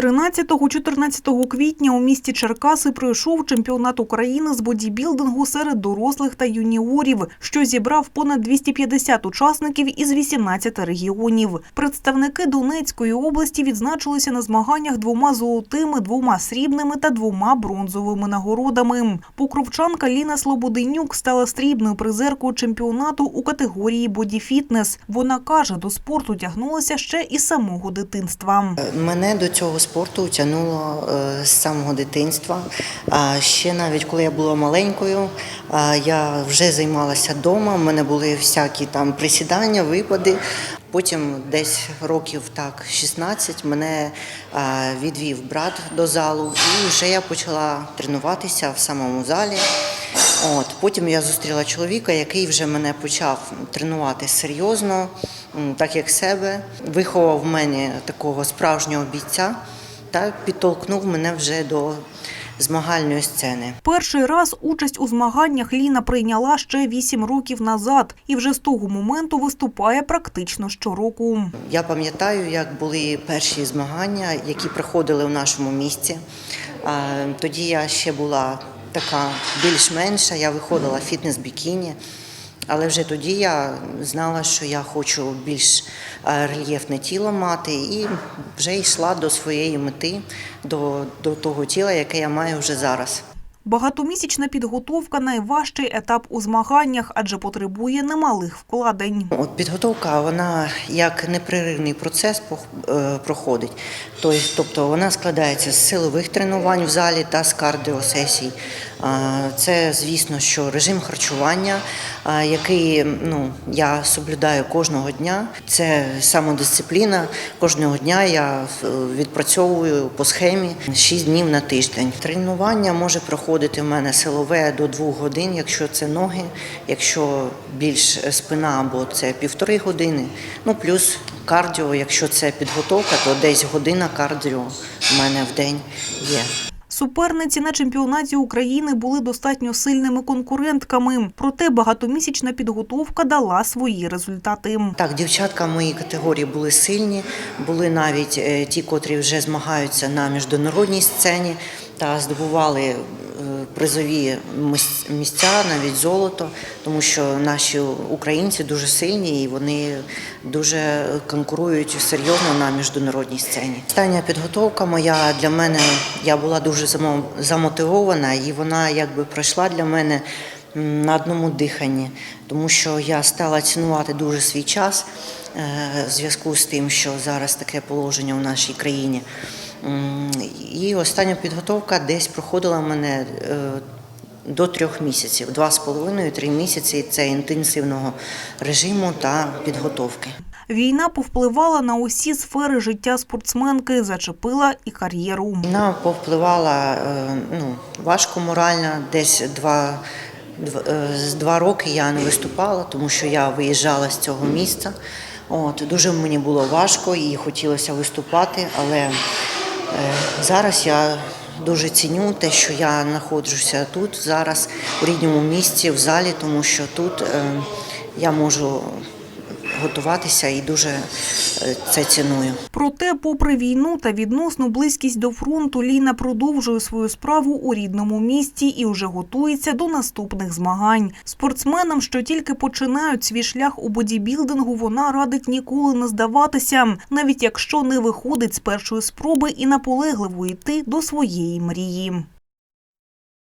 13-14 квітня у місті Черкаси пройшов чемпіонат України з бодібілдингу серед дорослих та юніорів, що зібрав понад 250 учасників із 18 регіонів. Представники Донецької області відзначилися на змаганнях двома золотими, двома срібними та двома бронзовими нагородами. Покровчанка Ліна Слободенюк стала срібною призеркою чемпіонату у категорії бодіфітнес. Вона каже, до спорту тягнулася ще із самого дитинства. Мене до цього спорту тягнуло е, з самого дитинства. Ще навіть коли я була маленькою, я вже займалася вдома. У мене були всякі там присідання, випади. Потім десь років так 16 мене а, відвів брат до залу, і вже я почала тренуватися в самому залі. От потім я зустріла чоловіка, який вже мене почав тренувати серйозно, так як себе, виховав в мене такого справжнього бійця та підтолкнув мене вже до змагальної сцени. Перший раз участь у змаганнях Ліна прийняла ще вісім років назад, і вже з того моменту виступає практично щороку. Я пам'ятаю, як були перші змагання, які проходили в нашому місті. Тоді я ще була така більш-менша, я виходила в фітнес-бікіні. Але вже тоді я знала, що я хочу більш е, рельєфне тіло мати, і вже йшла до своєї мети, до, до того тіла, яке я маю вже зараз. Багатомісячна підготовка найважчий етап у змаганнях, адже потребує немалих вкладень. От підготовка, вона як непреривний процес е, проходить. Тобто, тобто вона складається з силових тренувань в залі та з кардіосесій. Це, звісно, що режим харчування, який ну, я соблюдаю кожного дня. Це самодисципліна. Кожного дня я е, відпрацьовую по схемі 6 днів на тиждень. Тренування може проходити в мене силове до 2 годин, якщо це ноги, якщо більш спина або це півтори години. Ну плюс кардіо, якщо це підготовка, то десь година кардіо в мене в день є. Суперниці на чемпіонаті України були достатньо сильними конкурентками, проте багатомісячна підготовка дала свої результати. Так, дівчатка моїй категорії були сильні, були навіть е, ті, котрі вже змагаються на міжнародній сцені та здобували е, призові місця, навіть золото, тому що наші українці дуже сильні і вони дуже конкурують серйозно на міжнародній сцені. Остання підготовка моя для мене я була дуже замо- замотивована, і вона якби пройшла для мене на одному диханні, тому що я стала цінувати дуже свій час е, в зв'язку з тим, що зараз таке положення в нашій країні. І остання підготовка десь проходила в мене е, до трьох місяців, два з половиною, три місяці це інтенсивного режиму та підготовки. Війна повпливала на усі сфери життя спортсменки, зачепила і кар'єру. Війна повпливала е, ну, важко морально, десь два, дв- е, з два роки я не виступала, тому що я виїжджала з цього міста. От, дуже мені було важко і хотілося виступати, але зараз я дуже ціню те, що я знаходжуся тут зараз, у рідному місті, в залі, тому що тут е, я можу готуватися і дуже е, це ціную. Проте, попри війну та відносну близькість до фронту, Ліна продовжує свою справу у рідному місті і вже готується до наступних змагань. Спортсменам, що тільки починають свій шлях у бодібілдингу, вона радить ніколи не здаватися, навіть якщо не виходить з першої спроби і наполегливо йти до своєї мрії.